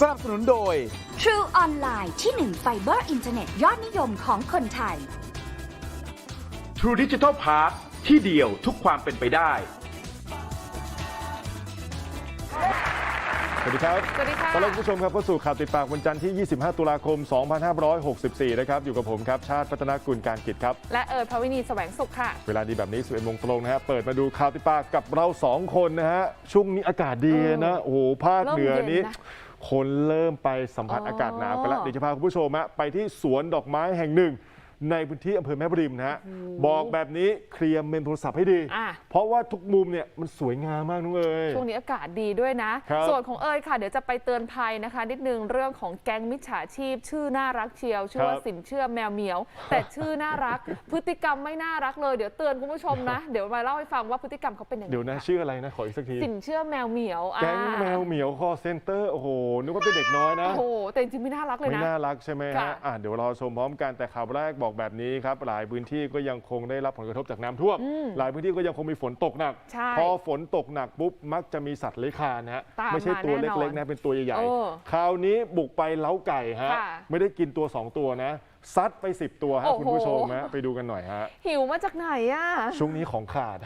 สนับสนุนโดย True Online ที่1ไฟเบอร์อินเทอร์เน็ตยอดนิยมของคนไทย True Digital Park ที่เดียวทุกความเป็นไปได้ สวัสดีครับ สวัสดีค่ะต้อนรับคุณผู้ชมครับเข้าสู่ข่าวติดปากวันจันทร์ที่ 25 ตุลาคม 2564 นะครับ อยู่กับผมครับ ชาติพัฒนากุลการกิจครับ และเอิร์ธพวินีแสวงสุขค่ะ เวลาดีแบบนี้ 11โมงตรงนะฮะ เปิดมาดูข่าวติดปากกับเรา 2 คนนะฮะ ช่วงนี้อากาศดีนะ โอ้โห ภาคเหนือนี้เริ่มเย็นนะคนเริ่มไปสัมผัสอ๋อออากาศหนาวกันแล้วเดี๋ยวจะพาคุณผู้ชมฮะไปที่สวนดอกไม้แห่งหนึ่ง ในพื้นที่อำเภอแม่บริมนะฮะบอกแบบนี้เคลียร์เมมโทรศัพท์ให้ดี อะ เพราะว่าทุกมุมเนี่ยมันสวยงามมากนุ้งเอ๋ย ช่วงนี้อากาศดีด้วยนะ ครับส่วนของเอิร์ธค่ะ เดี๋ยวจะไปเตือนภัยนะคะ นิดนึงเรื่องของแก๊งมิจฉาชีพ ชื่อน่ารักเชียว ชื่อว่าครับ สินเชื่อแมวเหมียว แต่ชื่อน่ารัก พฤติกรรมไม่น่ารักเลย เดี๋ยวเตือนคุณผู้ชมนะ เดี๋ยวมาเล่าให้ฟังว่าพฤติกรรมเขาเป็นยังไงเดี๋ยวนะชื่ออะไรนะขออีกสักที สินเชื่อแมวเหมียวอะแก๊งแมวเหมียวคอเซ็นเตอร์โอ้โหนึกว่าเป็นเด็กน้อยนะ โอ้โหแต่จริงๆไม่น่ารักเลยไม่นะ น่ารักใช่ไหมค่ะ ฮะอะเดี๋ยวรอชมพร้อมกันแต่ข่าวแรกบอกแบบนี้ครับหลายพื้นที่ก็ยังคงได้รับผลกระทบจากน้ำท่วม หลายพื้นที่ก็ยังคงมีฝนตกหนักใช่พอฝนตกหนักปุ๊บมักจะมีสัตว์เลื้อยคลานนะฮะตามไม่ใช่มาตัวแน่นอนเล็กๆนะเป็นตัวใหญ่เออๆคราวนี้บุกไปเล้าไก่ฮะค่ะไม่ได้กินตัว 2 ตัวนะซัดไป 10 ตัวฮะโอ้โหคุณผู้ชมฮะไปดูกันหน่อยฮะหิวมาจากไหนอะช่วงนี้ของขาด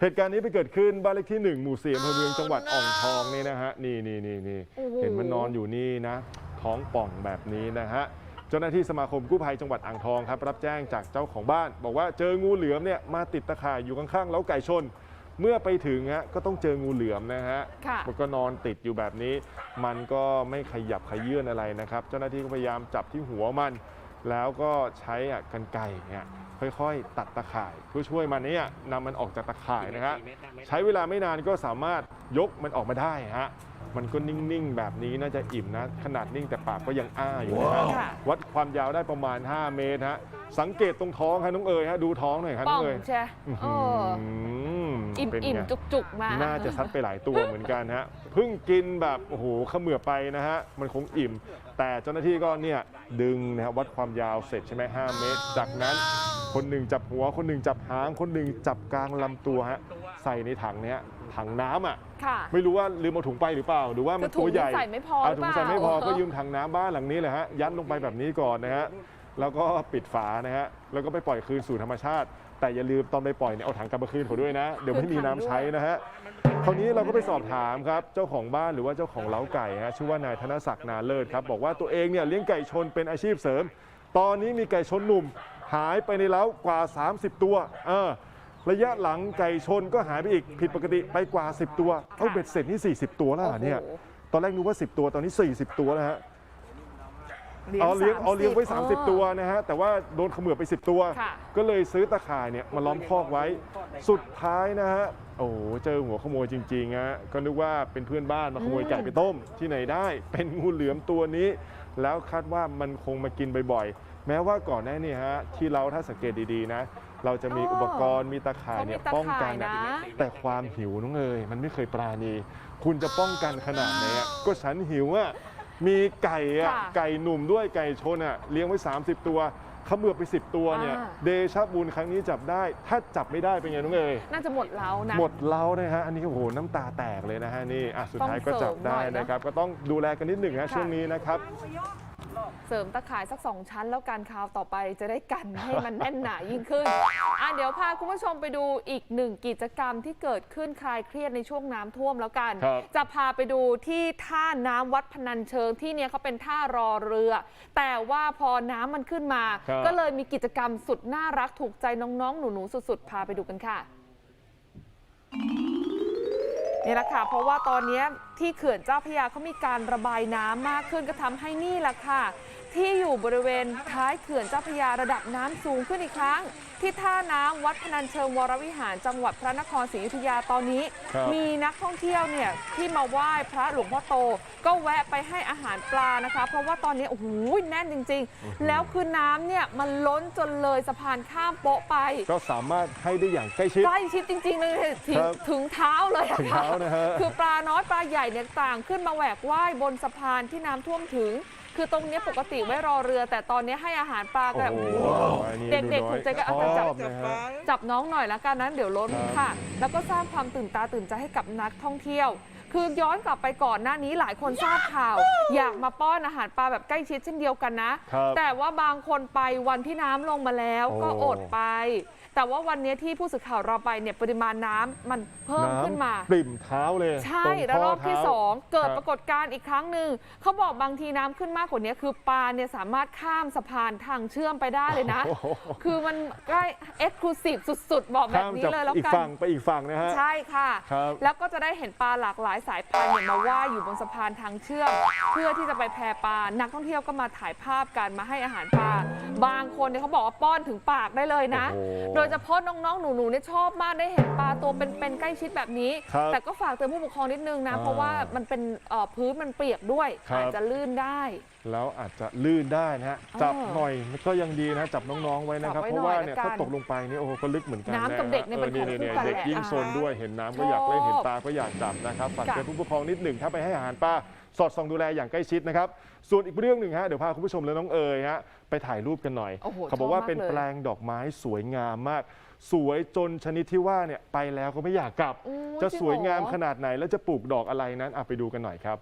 เหตุการณ์นี้ไปเกิดขึ้นบ้านเลขที่ 1 หมู่สี่อำเภอเมืองจังหวัดอ่างทองนี่นะฮะนี่นี่นี่นี่โอ้โหเห็นมันนอนอยู่นี่นะ ท้องป่องแบบนี้นะฮะ เจ้าหน้าที่สมาคมกู้ภัยจังหวัดอ่างทองครับรับแจ้งจากเจ้าของบ้าน บอกว่าเจองูเหลือมเนี่ยมาติดตะข่ายอยู่ข้างๆเล้าไก่ชน เมื่อไปถึงฮะก็ต้องเจองูเหลือมนะฮะค่ะ มันก็นอนติดอยู่แบบนี้ มันก็ไม่ขยับขยื่นอะไรนะครับ เจ้าหน้าที่ก็พยายามจับที่หัวมัน แล้วก็ใช้อะกันไก่เนี่ยค่อยๆ ตัดตะข่ายเพื่อช่วยมันเนี่ยนำมันออกจากตะข่ายนะฮะใช้เวลาไม่นานก็สามารถยกมันออกมาได้ฮะมันก็นิ่งๆ แบบนี้น่าจะอิ่มนะ ขนาดนิ่งแต่ปากก็ยังอ้าอยู่นะฮะค่ะวัดความยาวได้ประมาณ 5 เมตรฮะสังเกตตรงท้องฮะน้องเอ๋ยฮะดูท้องหน่อยฮะป่น้อองงเอ๋ยใช่อื้อ เอหือออิ่มเป็นอิ่มไงจุกจุกๆมาน่าจะซัดไปหลายตัวเหมือนกันฮะเพิ่งกินแบบโอ้โหเขมือบไปนะฮะมันคงอิ่ม แต่เจ้าหน้าที่ก็เนี่ยดึงนะฮะวัดความยาวเสร็จใช่ไหม5เมตร จากนั้นคนหนึ่งจับหัว คนหนึ่งจับหาง คนหนึ่งจับกลางลำตัวฮะใส่ในถังเนี้ยถังน้ำอะ ค่ะ ไม่รู้ว่าลืมเอาถุงไปหรือเปล่า หรือว่ามันคือถุตัวงใหญ่ใส่ไม่พออะหรือถุงเปล่าใส่ไม่พอก็ยืมถังน้ำบ้านหลังนี้เลยฮะยัดลงไปแบบนี้ก่อนนะฮะแล้วก็ปิดฝานะฮะแล้วก็ไปปล่อยคืนสู่ธรรมชาติ แต่อย่าลืมตอนไปปล่อยเนี่ยเอาถังกลับมาคืนเขาด้วยนะ เดี๋ยวไม่มีน้ำใช้นะฮะคราวนี้เราก็ไปสอบถามครับเจ้าของบ้านหรือว่าเจ้าของเล้าไก่ฮะชื่อว่านายธนศักดิ์นาเลิศครับบอกว่าตัวเองเนี่ยเลี้ยงไก่ชนเป็นอาชีพเสริม ตอนนี้มีไก่ชนหนุ่ม หายไปในเล้ากว่า 30 ตัวเออระยะหลังไก่ชนก็หายไปอีกผิดปกติไปกว่า 10 ตัว เอาเบ็ดเสร็จนี่40 ตัวแล้วเหรอเนี่ยโอ้โหตอนแรกนึกว่า 10 ตัวตอนนี้ 40 ตัวแล้วฮะ เลี้ยงเอาเลี้ยง30เอาเลี้ยงไว้เออ30 ตัวนะฮะแต่ว่าโดนเขมือบไป 10 ตัว ค่ะ ก็เลยซื้อตะข่ายเนี่ยมาล้อมคอกไว้ สุดท้ายนะฮะโอ้โหเจอหัวขโมยจริงๆฮะก็นึกว่าเป็นเพื่อนบ้านมาขโมยไก่ไปต้ม ที่ไหนได้ เป็นงูเหลือมตัวนี้ แล้วคาดว่ามันคงมากินบ่อยๆ แม้ว่าก่อนหน้านี้ฮะที่เราถ้าสังเกตดีๆนะ เราจะมีอ๋ออุอุปกรณ์มีตะข่ายเนี่ยเขามีตะป้องกันข่ายอะนะ แต่ความหิวน้องเอยมันไม่เคยปราณี คุณจะป้องกันขนาดไหนอะก็ฉันหิวอะ มีไก่อะค่ะไก่หนุ่มด้วยไก่ชนอะเลี้ยงไว้ 30 ตัวเขมือบไป 10 ตัวเนี่ยอ่า เดชะบุญครั้งนี้จับได้ ถ้าจับไม่ได้เป็นไงน้องเอยน่าจะหมดแล้วนะ หมดเล้านะฮะ อันนี้โอ้โหน้ำตาแตกเลยนะฮะนี่อะสุดท้ายก็จับได้ต้องเสริมหน่อยนะนะครับ ก็ต้องดูแลกันนิดหนึ่งฮะค่ะ ช่วงนี้นะครับ เสริมตะข่ายสักสองชั้น แล้วการคราวต่อไปจะได้กันให้มันแน่นหนายิ่งขึ้นอะเดี๋ยวพาคุณผู้ชมไปดูอีกหนึ่งกิจกรรมที่เกิดขึ้นคลายเครียดในช่วงน้ำท่วมแล้วกัน ครับ จะพาไปดูที่ท่าน้ำวัดพนัญเชิงที่เนี่ยเขาเป็นท่ารอเรือ แต่ว่าพอน้ำมันขึ้นมา ครับ ก็เลยมีกิจกรรมสุดน่ารักถูกใจน้องๆ หนูๆ สุดๆ พาไปดูกันค่ะ นี่แหละค่ะเพราะว่าตอนนี้ที่เขื่อนเจ้าพระยาเขามีการระบายน้ำมากขึ้นก็ทำให้นี่แหละค่ะ ที่อยู่บริเวณท้ายเขื่อนเจ้าพระยาระดับน้ำสูงขึ้นอีกครั้ง ที่ท่าน้ำวัดพนัญเชิงวรวิหารจังหวัดพระนครศรีอยุธยาตอนนี้ครับมีนักท่องเที่ยวเนี่ยที่มาไหว้พระหลวงพ่อโต ก็แวะไปให้อาหารปลานะคะ เพราะว่าตอนนี้โอ้โหแน่นจริง ๆ แล้วคือน้ำเนี่ยมันล้นจนเลยสะพานข้ามโป๊ะไป ก็สามารถให้ได้อย่างใกล้ชิดใกล้ชิดจริง ๆ เลยถึงครับถึงเท้าเลยอะถึงเท้านะฮะคือปลาน้อยปลาใหญ่เนี่ยต่างขึ้นมาแหวกว่ายบนสะพานที่น้ำท่วมถึง คือตรงเนี้ยปกติไว้รอเรือ แต่ตอนนี้ให้อาหารปลาโอ้กันโหโอ้โห อันนี้เด็กๆหนูน้อยถูกใจก็ชเอาอไปจับบนะฮะ จับน้องหน่อยละกันนั้นเดี๋ยวล้นครับ ค่ะ แล้วก็สร้างความตื่นตาตื่นใจให้กับนักท่องเที่ยว คือย้อนกลับไปก่อนหน้านี้หลายคนทราบข่าว อยากมาป้อนอาหารปลาแบบใกล้ชิดเช่นเดียวกันนะ ครับแต่ว่าบางคนไปวันที่น้ำลงมาแล้วก็โอ้ อดไป แต่ว่าวันนี้ที่ผู้สื่อข่าวเราไปเนี่ยปริมาณน้ำมันเพิ่มขึ้นมาปริ่มเท้าเลย ใช่ตรงแล้วรอบข้ที่เท้าสองเกิดครับปรากฏการณ์อีกครั้งหนึ่งเขาบอกบางทีน้ำขึ้นมากกว่านี้คือปลาเนี่ยสามารถข้ามสะพานทางเชื่อมไปได้เลยนะโอ้โหคือมันใกล้เอ็กซ์คลูซีฟสุด ๆ บอกแบบข้ามนี้จากเลยแล้วอีกกันฝั่งไปอีกฝั่งนะฮะใช่ค่ะครับแล้วก็จะได้เห็นปลาหลากหลายสายพันธุ์เนี่ยมาว่ายอยู่บนสะพานทางเชื่อม เพื่อที่จะไปแพปลานักท่องเที่ยวก็มาถ่ายภาพกันมาให้อาหารปลาบางคนเนี่ยเขาบอกว่าป้อนถึงปากได้เลยนะโอ้โหโดยเฉพาะน้องๆ หนูๆเนี่ยชอบมากได้เห็นปลาตัวเป็นๆใกล้ชิดแบบนี้ ครับแต่ก็ฝากเตือนผู้ปกครองนิดนึงนะ อ่า เพราะว่ามันเป็นเอ่อพื้นมันเปียกด้วย ครับ อาจจะลื่นได้ แล้วอาจจะลื่นได้นะฮะเออจับหน่อยก็ยังดีนะจับน้องๆไว้นะครับ จับไว้เพราะว่าหน่อยเนี่ยละกันถ้าตกลงไปเนี่ยโอ้โหก็ลึกเหมือนกันน้ำกับเด็กเนี่ยเป็นของออคู่กันเด็กแหละยิ่งอ่าโซนด้วยเห็นน้ำก็อยากเล่นชอบเห็นปลาก็อยากจับนะครับฝากค่ะเตือนผู้ปกครองนิดหนึ่งถ้าไปให้อาหารปลาสอดส่องดูแลอย่างใกล้ชิดนะครับ ส่วนอีกเรื่องหนึ่งฮะเดี๋ยวพาคุณผู้ชมและน้องเอ๋ยฮะ ไปถ่ายรูปกันหน่อย โอ้โหเขาบอกว่าชอบมากเป็นเลย แปลงดอกไม้สวยงามมาก สวยจนชนิดที่ว่าเนี่ยไปแล้วก็ไม่อยากกลับอู้จะริสวยงามเหรอขนาดไหนแล้วจะปลูกดอกอะไรนั้นอะไปดูกันหน่อยครับ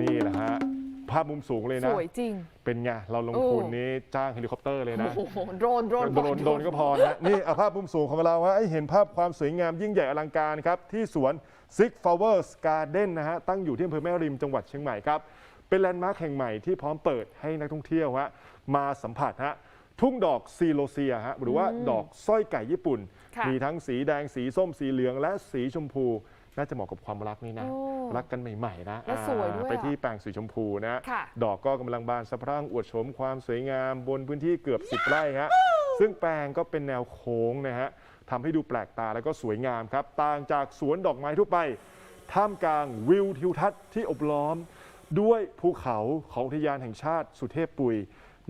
นี่แหละฮะภาพมุมสูงเลยสนะวยจริง เป็นไงเราลงโอ้ทุนนี้จ้างเฮลิคอปเตอร์เลยนะ โอ้โหโดรนโดรนโดรนโดรนก็พอนะนี่เอาภาพมุมสูงของเราฮะให้เห็นภาพความสวยงามยิ่งใหญ่อลังการครับ ที่สวน Six Flowers Garden นะฮะ ตั้งอยู่ที่อำเภอแม่ริมจังหวัดเชียงใหม่ครับ เป็นแลนด์มาร์คแห่งใหม่ที่พร้อมเปิดให้นักท่องเที่ยวฮะมาสัมผัสฮะทุ่งดอกซีโลเซียฮะหรือว่าดอกสร้อยไก่ญี่ปุ่น ค่ะมีทั้งสีแดงสีส้มสีเหลืองและสีชมพู น่าจะเหมาะกับความรักนี่นะ โอ้รักกันใหม่ๆนะแล้วสวยด้วยอ่าไปอะที่แปลงสีชมพูนะค่ะ ดอกก็กำลังบานสะพรั่งอวดโฉมความสวยงามบนพื้นที่เกือบ10ไร่ฮะซึ่งแปลงก็เป็นแนวโค้งนะฮะทำให้ดูแปลกตาแล้วก็สวยงามครับ ต่างจากสวนดอกไม้ทั่วไป ท่ามกลางวิวทิวทัศน์ที่อบล้อม ด้วยภูเขาของอุทยานแห่งชาติสุเทพปุย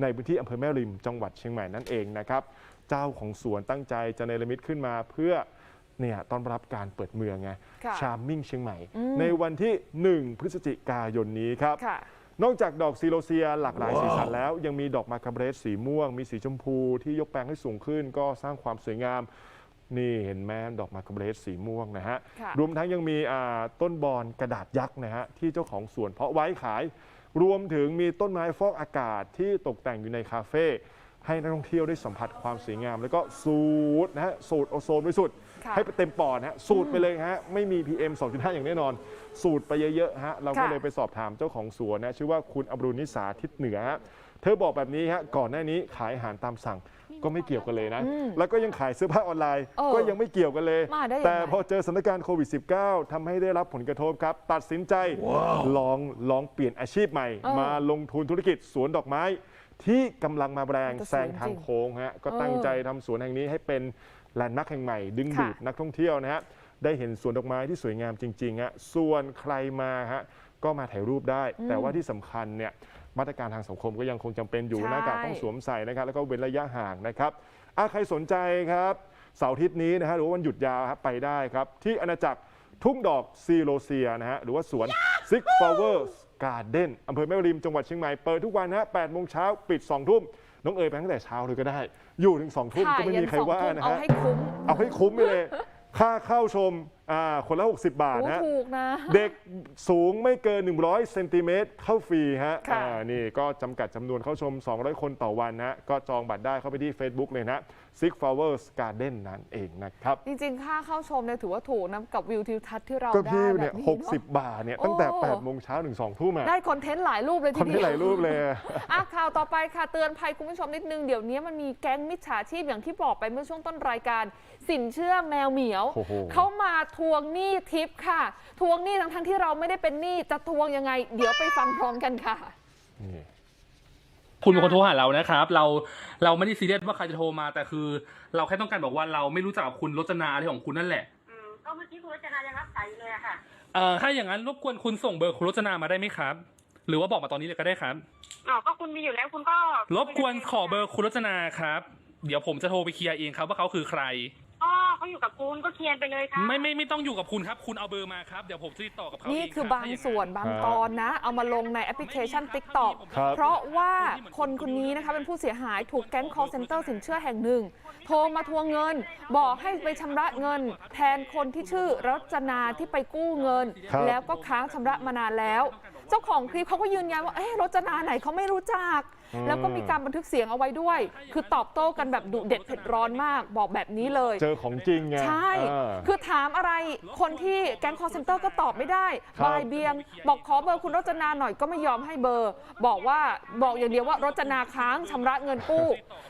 ในพื้นที่อำเภอแม่ริมจังหวัดเชียงใหม่นั่นเองนะครับเจ้าของสวนตั้งใจจะเนรมิตขึ้นมาเพื่อเนี่ยต้อนรับการเปิดเมืองไงค่ะชาร์มมิ่งเชียงใหม่อืมในวันที่ 1 พฤศจิกายนนี้ครับค่ะนอกจากดอกซีโรเซียหลากหลายสีสันแล้ว ยังมีดอกมาคาเบรสสีม่วง มีสีชมพูที่ยกแปลงให้สูงขึ้น ก็สร้างความสวยงาม นี่เห็นไหมดอกมาคาเบรสสีม่วงนะฮะ ค่ะรวมทั้งยังมีอ่าต้นบอนกระดาษยักษ์นะฮะที่เจ้าของสวนเพาะไว้ขาย รวมถึงมีต้นไม้ฟอกอากาศที่ตกแต่งอยู่ในคาเฟ่ให้นักท่องเที่ยวได้สัมผัสความสวยงาม แล้วก็สูดนะฮะสูดโอโซนไปสุด ค่ะ ให้ไปเต็มปอดนะฮะสูดไปเลยฮะไม่มี PM 2.5 อย่างแน่นอน สูดไปเยอะๆฮะเราก็ค่ะเลยไปสอบถามเจ้าของสวนนะชื่อว่าคุณอมรุณิสาทิศเหนือฮะเธอบอกแบบนี้ฮะก่อนหน้านี้ขายอาหารตามสั่ง ก็ไม่เกี่ยวกันเลยนะอืมแล้วก็ยังขายเสื้อผ้าออนไลน์ เออก็ยังไม่เกี่ยวกันเลย มาได้ยังไง แต่พอเจอสถานการณ์โควิด -19 ทำให้ได้รับผลกระทบครับ ตัดสินใจลองลองเปลี่ยนอาชีพใหม่เออมาลงทุนธุรกิจสวนดอกไม้ ที่กำลังมาแรงแต่สแซวยงทางจริงโค้งฮะก็เออตั้งใจทำสวนแห่งนี้ให้เป็นแลนด์มาร์คแห่งใหม่ ดึงค่ะดูดนักท่องเที่ยวนะฮะ ได้เห็นสวนดอกไม้ที่สวยงามจริงๆฮะส่วนใครมาฮะก็มาถ่ายรูปได้ แต่ว่าที่สำคัญเนี่ย มาตรการทางสังคมก็ยังคงจำเป็นอยู่ใช่ หน้ากากต้องสวมใส่นะครับ แล้วก็เว้นระยะห่างนะครับอะใครสนใจครับเสาร์อาทิตย์นี้นะฮะหรือว่าวันหยุดยาวครับไปได้ครับ ที่อาณาจักรทุ่งดอกซีโลเซียนะฮะหรือว่าสวน Six Flowers Garden อำเภอแม่ริมจังหวัดเชียงใหม่เปิดทุกวันนะฮะ8โมงเช้าปิด 2 ทุ่มน้องเอ๋ยไปตั้งแต่เช้าเลยก็ได้ อยู่ถึง2ทุ่มค่ะก็ไม่มีใครเย็นสองว่าทุ่มนะเอาฮะ ให้คุ้ม เอาให้คุ้มไปเลย ค่าเข้าชม อ่าคนละ 60 บาทโอ้นะฮะถูกนะ เด็กสูงไม่เกิน 100เซนติเมตรเข้าฟรีฮะค่ะ อ่านี่ก็จำกัดจำนวนเข้าชม 200 คนต่อวันนะก็จองบัตรได้เข้าไปที่ Facebook เลยนะ Six Flowers Garden นั่นเองนะครับ จริงๆ ค่าเข้าชมเนี่ยถือว่าถูกนะกับวิวทิวทัศน์ที่เราก็ได้พี่แบเนี่ยบนี้หกเนอะสิบบาทเนี่ยตั้งแต่โอ้8โมงเช้าถึง2ทุ่มอะได้คอนเทนต์หลายรูปเลยคทีนเดีที่ยวหลายรูปเลยอะข่าวต่อไปค่ะเตือนภัยคุณผู้ชมนิดนึงเดี๋ยวนี้มันมีแก๊งมิจฉาชีพอย่างที่บอกไปเมื่อช่วงต้นรายการ สินเชื่อแมวเหมียว โอ้โห เขามาทวงหนี้ทิปค่ะ ทวงหนี้ทั้งทั้งๆที่เราไม่ได้เป็นหนี้จะทวงยังไง เดี๋ยวไปฟังพร้อมกันค่ะ นี่ คุณเป็นคนโทรหาเรานะครับ เราเราไม่ได้ซีเรียสว่าใครจะโทรมา แต่คือ เราแค่ต้องการบอกว่าเราไม่รู้จักกับคุณรจนาอะไรของคุณนั่นแหละอืมก็เมื่อกี้คุณรจนายังรับสายอยู่เลยอะค่ะ เอ่อถ้าอย่างนั้นรบกวนคุณส่งเบอร์คุณรจนามาได้ไหมครับ หรือว่าบอกมาตอนนี้เลยก็ได้ครับ อ๋อ ก็คุณมีอยู่แล้วคุณก็รบกวนขอเบอร์คุณรจนาครับ เดี๋ยวผมจะโทรไปเคลียร์เองครับว่าเขาคือใครอ๋อ เขาอยู่กับคุณก็เคลียร์ไปเลยค่ะไม่ไม่ไม่ต้องอยู่กับคุณครับ คุณเอาเบอร์มาครับ เดี๋ยวผมจะติดต่อกับเขานี่เงคือรับบางส่วนบางตอนนะ เอามาลงในแอปพลิเคชัน TikTok ครับเพราะว่าคนคนนี้นะคะเป็นผู้เสียหายถูกแก๊ง call center สินเชื่อแห่งหนึ่ง โทรมาทวงเงิน บอกให้ไปชำระเงิน แทนคนที่ชื่อรจนาที่ไปกู้เงิน ครับ แล้วก็ค้างชำระมานานแล้ว เจ้าของคลิปเขาก็ยืนยันว่าเอ๊ะรจนาไหนเขาไม่รู้จัก แล้วก็มีการบันทึกเสียงเอาไว้ด้วย คือตอบโต้กันแบบดุเด็ดเผ็ดร้อนมาก บอกแบบนี้เลย เจอของจริงไงใช่ เออ คือถามอะไรคนที่แก๊งคอร์เซนเตอร์ก็ตอบไม่ได้ครับ บายเบียง บอกขอเบอร์คุณรจนาหน่อยก็ไม่ยอมให้เบอร์ บอกว่าบอกอย่างเดียวว่ารจนาค้างชำระเงินกู้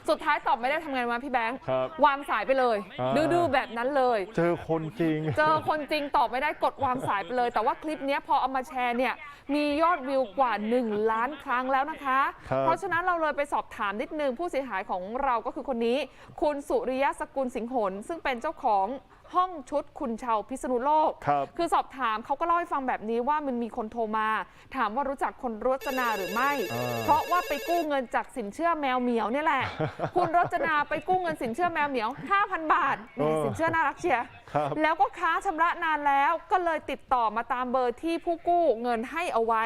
สุดท้ายตอบไม่ได้ทำไงมาพี่แบงค์ครับ วางสายไปเลย อ่า ดื้อๆแบบนั้นเลย เจอคนจริง เจอคนจริงตอบไม่ได้กดวางสายไปเลย แต่ว่าคลิปเนี้ยพอเอามาแชร์เนี่ยมียอดวิวกว่า 1 ล้านครั้งแล้วนะคะ ครับ เพราะฉะนั้นเราเลยไปสอบถามนิดนึงผู้เสียหายของเราก็คือคนนี้ คุณสุริยะสกุลสิงหนซึ่งเป็นเจ้าของ ห้องชุดคุณชาวพิษณุโลกครับคือสอบถามเขาก็เล่าให้ฟังแบบนี้ว่ามันมีคนโทรมา ถามว่ารู้จักคนรจนาหรือไม่อ่าเพราะว่าไปกู้เงินจากสินเชื่อแมวเหมียวเนี่ยแหละ คุณรจนาไปกู้เงินสินเชื่อแมวเหมียว 5,000 บาทแหมสินเชื่อน่ารักเชียร์ครับแล้วก็ค้างชำระนานแล้วก็เลยติดต่อมาตามเบอร์ที่ผู้กู้เงินให้เอาไว้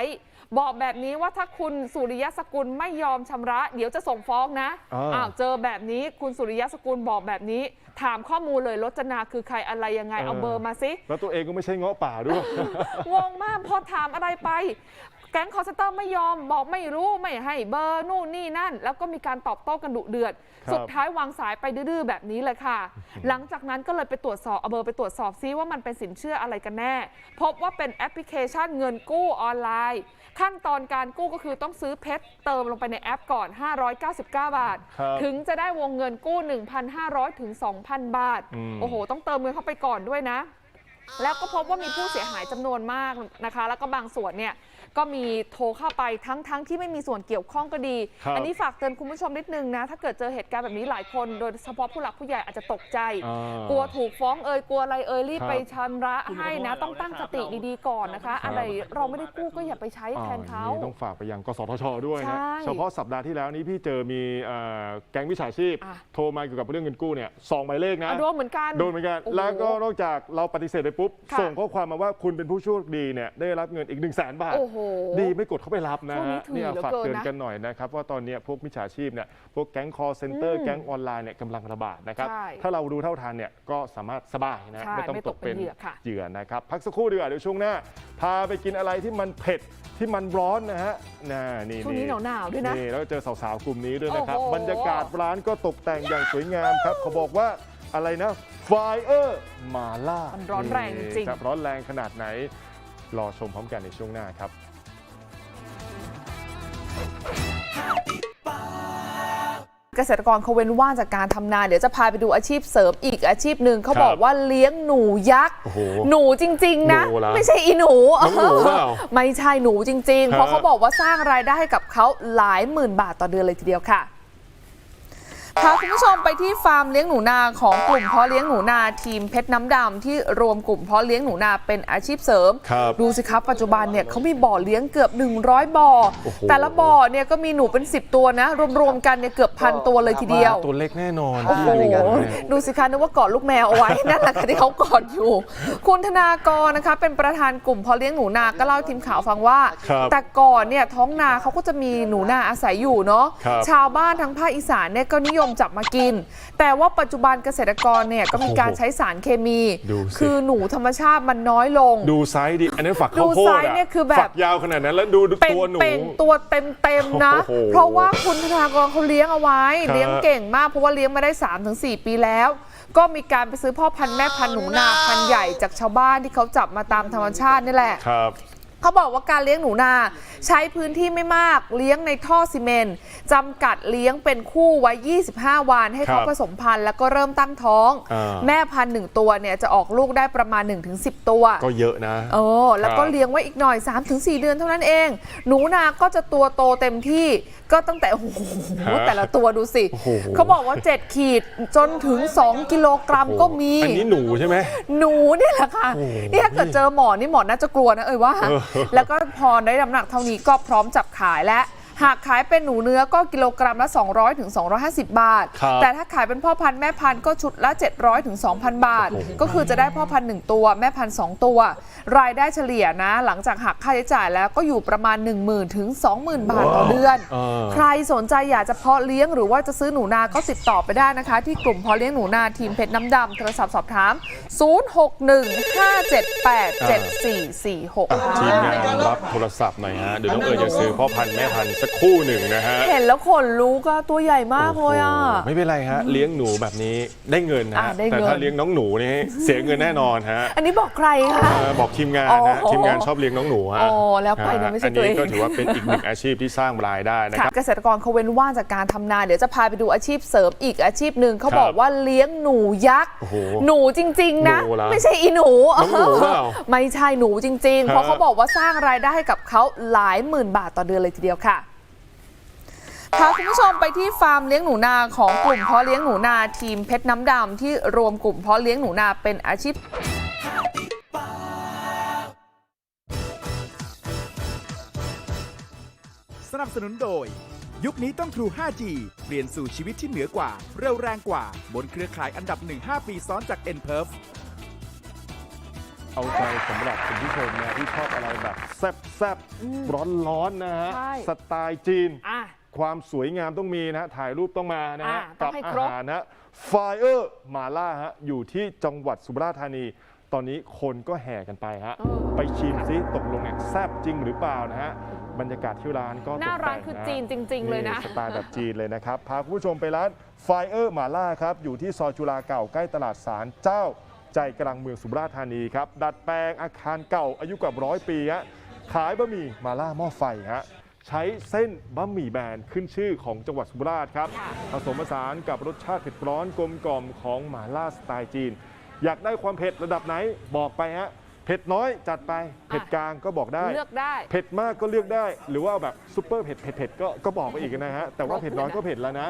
บอกแบบนี้ว่าถ้าคุณสุริยะสกุลไม่ยอมชำระ เดี๋ยวจะส่งฟ้องนะอ่าอ้าวเจอแบบนี้คุณสุริยะสกุลบอกแบบนี้ ถามข้อมูลเลยรจนาคือใครอะไรยังไงเอาเบอร์มาสิ แล้วตัวเองก็ไม่ใช่เงาะป่าด้วย งงมากพอถามอะไรไป แก๊งคอร์เซนเตอร์ไม่ยอมบอกไม่รู้ไม่ให้เบอร์นู่นนี่นั่น แล้วก็มีการตอบโต้กันดุเดือด ครับ สุดท้ายวางสายไปดื้อๆแบบนี้เลยค่ะ หลังจากนั้นก็เลยไปตรวจสอบเอาเบอร์ไปตรวจสอบซิว่ามันเป็นสินเชื่ออะไรกันแน่ พบว่าเป็นแอปพลิเคชันเงินกู้ออนไลน์ ขั้นตอนการกู้ก็คือต้องซื้อเพชรเติมลงไปในแอปก่อน 599 บาท ครับ ถึงจะได้วงเงินกู้ 1,500ถึง2,000 บาท อืม โอ้โห ต้องเติมเงินเข้าไปก่อนด้วยนะ แล้วก็พบว่ามีผู้เสียหายจำนวนมากนะคะ แล้วก็บางส่วนเนี่ย ก็มีโทรเข้าไปทั้งทั้งที่ไม่มีส่วนเกี่ยวข้องก็ดีครับอันี้ฝากเตือนคุณผู้ชมนิดนึงนะ ถ้าเกิดเจอเหตุการณ์แบบนี้หลายคน โดยเฉพาะผู้หลักผู้ใหญ่อาจจะตกใจอ่ากลัวถูกฟ้องเอ่ยกลัวอะไรเอ่ยรีบครับไปชำระให้นะ ต้องตั้งสติดีๆก่อนนะคะ อะไรเราไม่ได้กู้ก็อย่าไปใช้แทนเขาอ่นี่ต้องฝากไปยังกสทช ด้วยใช่นะเฉพาะสัปดาห์ที่แล้วนี้พี่เจอมีเอ่อแก๊งวิชาชีพอะโทรมาเกี่ยวกับเรื่องเงินกู้เนี่ยสองหมายเลขนะอะโดนเหมือนกันโดนเหมือนกันโอ้โหแล้วก็นอกจากเราปฏิเสธไปปุ๊บค่ะส่งข้อความมาว่าคุณเป็นผู้โชคดีเนี่ยได้รับเงินอีก1นึ่งแสนบาทโอ้โหดีไม่กดเข้าไปรับนะช่วงนี้ฮะถือเนี่ยเหลือฝากเกินเตือนนะกันหน่อยนะครับว่าตอนเนี้ยพวกมิจฉาชีพเนี่ยพวกแก๊งคอร์เซ็นเตอร์อืมแก๊งออนไลน์เนี่ยกำลังระบาดนะครับใช่ถ้าเราดูเท่าทันเนี่ยก็สามารถสบายนะใช่ไม่ต้องไม่ตตกกเป็เป็นนเหยื่อค่ะเหยื่อนะครับพักสักครู่ดีกว่าเดี๋ยวช่วงหน้า พาไปกินอะไรที่มันเผ็ดที่มันร้อนนะฮะน่านี่ช่วงนี้หนาวๆด้วยนะนี่แล้วก็เจอสาวๆกลุ่มนี้ด้วยนะครับโอ้โหบรรยากาศร้านก็ตกแต่งอย่างสวยงามครับเขาบอกว่าอะไรนะไฟเออร์มาล่ามัมันร้อนแรงจริงจะร้อนแรงขนาดไหน รอชมพร้อมกันในช่วงหน้าครับ เกษตรกรเขาเว้นว่างจากการทำนา เดี๋ยวจะพาไปดูอาชีพเสริมอีกอาชีพหนึ่งเขาครับบอกว่าเลี้ยงหนูยักษ์โอ้โหหนูจริง ๆ นะหนูเหรอไม่ใช่อีหนูน้องหนูเปล่าไม่ใช่หนูจริง ๆ เพราะฮะเขาบอกว่าสร้างรายได้ให้กับเขาหลายหมื่นบาทต่อเดือนเลยทีเดียวค่ะ พาคุณผู้ชมไปที่ฟาร์มเลี้ยงหนูนาของกลุ่มเพาะเลี้ยงหนูนาทีมเพชรน้ำดำที่รวมกลุ่มเพาะเลี้ยงหนูนาเป็นอาชีพเสริมครับดูสิครับปัจจุบันเนี่ยเขามีบ่อเลี้ยงเกือบ 100 บ่อโอ้โหแต่ละบ่อเนี่ยก็มีหนูเป็น 10 ตัวนะ รวมๆกันเนี่ยเกือบพันตัวเลยทีเดียว ตัวเล็กแน่นอนโอ้โหที่อยู่เนี่ยดูสิคะนึกว่ากอดลูกแมวเอาไว้นั่นแหละค่ะที่เขากอดอยู่ คุณธนากรนะคะเป็นประธานกลุ่มเพาะเลี้ยงหนูนาก็เล่าให้ทีมข่าวฟังว่าครับแต่ก่อนเนี่ยท้องนาเขาก็จะมีหนูนาอาศัยอยู่เนาะครับชาวบ้านทั้งภาคอีสานเนี่ยก็นิยมจับมากิน แต่ว่าปัจจุบันเกษตรกรเนี่ยก็มีการใช้สารเคมี ดูสิ คือหนูธรรมชาติมันน้อยลง ดูไซส์ดิ อันนั้นฝักข้าวโพดูไซดส์อะเนี่ยคือแบบ ฝักยาวขนาดนั้นแล้วดูเป็นตัวหนู เป่งตัวเต็มเต็มๆนะ โอ้โหเพราะว่าคุณธนากรเขาเลี้ยงเอาไว้ ครับ เลี้ยงเก่งมากเพราะว่าเลี้ยงมาได้ 3-4 ปีแล้ว ก็มีการไปซื้อพ่อพันธุ์แม่พันธุ์หนูนาพันธุ์ใหญ่จากชาวบ้านที่เขาจับมาตามธรรมชาตินี่แหละ ครับ เขาบอกว่าการเลี้ยงหนูนา ใช้พื้นที่ไม่มากเลี้ยงในท่อซีเมนต์จำกัดเลี้ยงเป็นคู่ไว้ 25 วันให้เขาครับผสมพันธุ์แล้วก็เริ่มตั้งท้องอ่าแม่พันธุ์หนึ่งตัวเนี่ยจะออกลูกได้ประมาณ 1-10 ตัว ก็เยอะนะเออแล้วก็ครับเลี้ยงไว้อีกหน่อย 3-4 เดือนเท่านั้นเอง หนูนาก็จะตัวโตเต็มที่ ก็ตั้งแต่โอ้โหฮะแต่ละตัวดูสิโอ้โหเขาบอกว่า 7 ขีดจนถึง 2 กิโลกรัมก็มี อันนี้หนูใช่ไหมหนูเนี่ยแหละค่ะโอ้โหนี่ถ้าเกิดเจอหมอนี่หมอน่าจะกลัวนะเอ่ยว่าเออแล้วก็พอได้น้ำหนักเท่านี้ก็พร้อมจับขายและ หากขายเป็นหนูเนื้อก็กิโลกรัมละ 200ถึง250 บาท ครับแต่ถ้าขายเป็นพ่อพันธุ์แม่พันธุ์ก็ชุดละ 700ถึง2,000 บาทก็คือจะได้พ่อพันธุ์1ตัวแม่พันธุ์2ตัว รายได้เฉลี่ยนะ หลังจากหักค่าใช้จ่ายแล้วก็อยู่ประมาณ 10,000ถึง20,000 บาทต่อเดือน เออ ใครสนใจอยากจะเพาะเลี้ยงหรือว่าจะซื้อหนูนา ก็ติดต่อไปได้นะคะ ที่กลุ่มเพาะเลี้ยงหนูนาทีมเพชรน้ำดำโทรศัพท์สอบถาม 0615787446 ทีมงานรับโทรศัพท์หน่อยฮะ เดี๋ยวน้องเอ๋ยจะซื้อพ่อพันธุ์แม่พันธุ์สักคู่หนึ่งนะฮะเห็นแล้วขนลุกอะตัวใหญ่มากเลยอะโโหไม่เป็นไรฮะเลี้ยงหนูแบบนี้ได้เงินนะอะฮะได้เงิน แต่ถ้าเลี้ยงน้องหนูนี่เสียเงินแน่นอน ฮะอันนี้บอกใครคะ เออบอกทีมงานนะอ๋อทีมงานชอบเลี้ยงน้องหนูฮะอ๋อแล้วไปเนี่ยไม่ใช่อันตัวนี้เองก็ถือว่าเป็นอีกหนึ่งอาชีพที่สร้างรายได้นะคค่ะรับ เกษตรกรเขาเว้นว่างจากการทำนา เดี๋ยวจะพาไปดูอาชีพเสริมอีกอาชีพหนึ่งเขาครับบอกว่าเลี้ยงหนูยักษ์ โอ้โหหนูจริง ๆ นะ หนูเหรอไม่ใช่อีหนูน้องหนูเปล่าไม่ใช่หนูจริง ๆ เพราะฮะ เขาบอกว่าสร้างรายได้ให้กับเขาหลายหมื่นบาทต่อเดือนเลยทีเดียวค่ะ พาคุณผู้ชมไปที่ฟาร์มเลี้ยงหนูนาของกลุ่มเพาะเลี้ยงหนูนาทีมเพชรน้ำดำที่รวมกลุ่มเพาะเลี้ยงหนูนาเป็นอาชีพสนับสนุนโดย ยุคนี้ต้อง True 5G เปลี่ยนสู่ชีวิตที่เหนือกว่า เร็วแรงกว่า บนเครือข่ายอันดับ 1 5 ปีซ้อนจาก n p e r f เอาใจสำหรับคุณผู้ชมนะที่ชอบอะไรแบบแซ่บๆร้อนๆนะฮะ ใช่ สไตล์จีน อะ ความสวยงามต้องมีนะฮะถ่ายรูปต้องมานะฮะอะต้กัองให้อาครบ หารนะไฟเออร์มาล่าฮะอยู่ที่จังหวัดสุราษฎร์ธานี ตอนนี้คนก็แห่กันไปฮะ เออไปชิมซิตกลงเนี่ยแซ่บจริงหรือเปล่านะฮะ บรรยากาศที่ร้านก็หน้าตกแต่งร้านคือจีนจริง ๆ เลยนะ สไตล์แบบจีนเลยนะครับ พาคุณผู้ชมไปร้านไฟเออร์มาล่าครับ อยู่ที่ซอยจุฬาเก่าใกล้ตลาดสารเจ้า ใจกลางเมืองสุราษฎร์ธานีครับ ดัดแปลงอาคารเก่าอายุกว่าร้อยปีฮะขายบะหมี่มาล่าหม้อไฟฮะ ใช้เส้นบะหมี่แบนขึ้นชื่อของจังหวัดสุราษฎร์ครับ ผสมผสานกับรสชาติเผ็ดร้อนกลมกล่อมของหมาล่าสไตล์จีน อยากได้ความเผ็ดระดับไหนบอกไปฮะเผ็ดน้อยจัดไปเผ็ดกลางก็บอกได้ เลือกได้ เผ็ดมากก็เลือกได้ หรือว่าแบบซุปเปอร์เผ็ดเผ็ดเผ็ดก็ก็บอกไปอีกนะฮะแต่ว่าเผ็ดน้อยก็เผ็ดแล้วนะ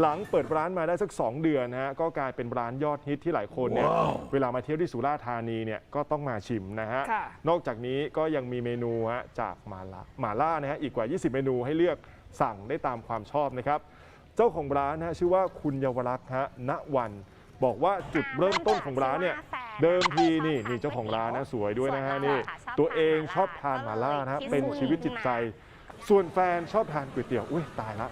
หลังเปิดร้านมาได้สัก 2 เดือนนะฮะก็กลายเป็นร้านยอดฮิตที่หลายคนเนี่ยเวลามาเที่ยวที่สุราษฎร์ธานีเนี่ยก็ต้องมาชิมนะฮะค่ะนอกจากนี้ก็ยังมีเมนูฮะจากหมาล่าหมาล่านะฮะอีกกว่า 20 เมนูให้เลือกสั่งได้ตามความชอบนะครับเจ้าของร้านนะฮะชื่อว่าคุณเยาวรักษ์ฮะณวัน บอกว่าจุดเริ่มต้นของร้านเนี่ย เดิมทีนี่นี่เจ้าของร้านนะสวยด้วยนะฮะนี่ ตัวเองชอบทานหมาล่านะฮะเป็นชีวิตจิตใจ ส่วนแฟนชอบทานก๋วยเตี๋ยวอุ้ยตายละ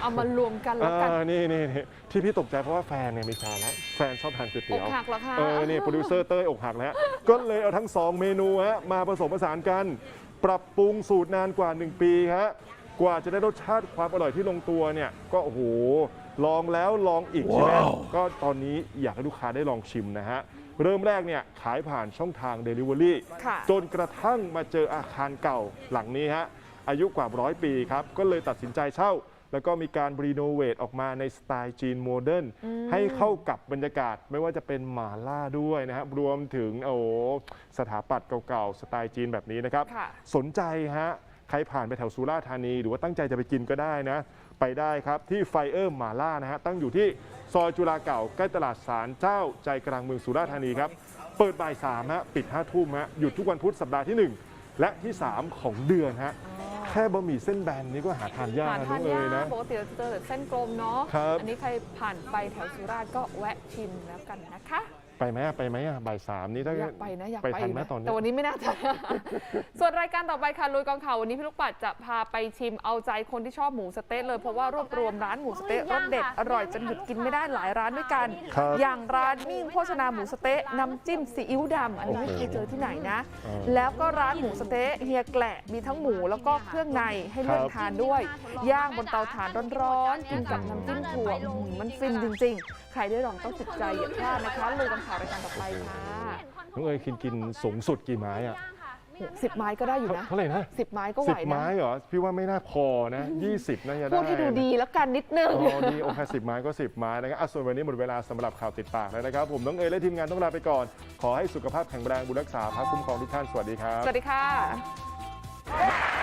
เอามารวมกันเอแล้วกันอนี่นี่นี่ที่พี่ตกใจเพราะว่าแฟนเนี่ยมีแฟนแล้วแฟนชอบทานก๋วยอเตี๋กยวหักเหรอคะเออนี่โปรดิวเซอร์เต้ยอกหักแล้วฮะก็เลยเอาทั้งสองเมนูฮะมาผสมผสานกัน ปรับปรุงสูตรนานกว่า 1 ปีฮะกว่าจะได้รสชาติความอร่อยที่ลงตัวเนี่ย ก็โอ้โหลองแล้วลองอีกใช่ไหมก็ตอนนี้อยากให้ลูกค้าได้ลองชิมนะฮะเริ่มแรกเนี่ยขายผ่านช่องทาง Delivery ค่ะจนกระทั่งมาเจออาคารเก่าหลังนี้ฮะอายุกว่าร้อยปีครับก็เลยตัดสินใจเช่า แล้วก็มีการรีโนเวทออกมาในสไตล์จีนโมเดิร์นให้เข้ากับบรรยากาศไม่ว่าจะเป็นหมาล่าด้วยนะครับรวมถึงโอ้โหสถาปัตย์เก่าๆ สไตล์จีนแบบนี้นะครับค่ะสนใจฮะใครผ่านไปแถวสุราษฎร์ธานี หรือว่าตั้งใจจะไปกินก็ได้นะ ไปได้ครับที่ไฟเออร์หมาล่านะฮะตั้งอยู่ที่ซอยจุฬาเก่าใกล้ตลาดสารเจ้าใจกลางเมืองสุราษฎร์ธานีครับเปิดบ่ายสามฮะปิดห้าทุ่มฮะหยุดทุกวันพุธสัปดาห์ที่หนึ่งและที่ 3 ของเดือนฮะ แค่บะหมี่เส้นแบนนี้ก็หาทานยากหานะทาน้อนงเอ๋ยายนะ กปกติเราจะเจอแต่เส้นกลมเนาะครับ อันี้ใครผ่านไปแถวสุราษฎร์ก็แวะชิมแล้วกันนะคะ ไปไหมอะไปไหมอะบ่ายสามนี้ถ้าอยากไปนะอยากไปไปทันอยู่ไหมนะตอนนี้ แต่วันนี้ไม่น่าทันส่วนรายการต่อไปค่ะลุยกองข่าววันนี้พี่ลูกปัดจะพาไปชิมเอาใจคนที่ชอบหมูสะเต๊ะเลยเพราะว่ารวบรวมร้านหมูสะเต๊ะรสเด็ดอร่อยจนหยุดกินไม่ได้หลายร้านด้วยกัน ครับ อย่างร้านมิ่งโภชนาหมูสะเต๊ะน้ำจิ้มซีอิ๊วดำอันนี้ไม่เคยเจอที่ไหนนะเออแล้วก็ร้านหมูสะเต๊ะเฮียแกละมีทั้งหมูแล้วก็เครื่องในให้เลือกครับทานด้วย ย่างบนเตาถ่านร้อนๆกินกับน้ำจิ้มถั่วอื้อหือมันฟินจริงๆใครได้ลองต้องติดใจอย่าพลาดนะคะลุยกองข่าวรายการต่อไปค่ะน้องเอ๋ยกินกินสูงสุดกี่ไม้อะ สิบไม้ก็ได้อยู่นะเท่าไหร่นะสิบไม้ก็ไหสิวบนะไม้เหรอ พี่ว่าไม่น่าพอนะ20น่าจะได้พูดให้ดูดีแล้วกันนิดนึง อ๋อดีโอเคสิบไม้ก็ 10 ไม้นะครับอะส่วนวันนี้หมดเวลาสำหรับข่าวติดปากแล้วนะครับ ผมน้องเอ๋ยและทีมงานต้องลาไปก่อน ขอให้สุขภาพแข็งแรงบุญรักษาพระคุ้มครองทุกท่านสวัสดีครับ สวัสดีค่ะ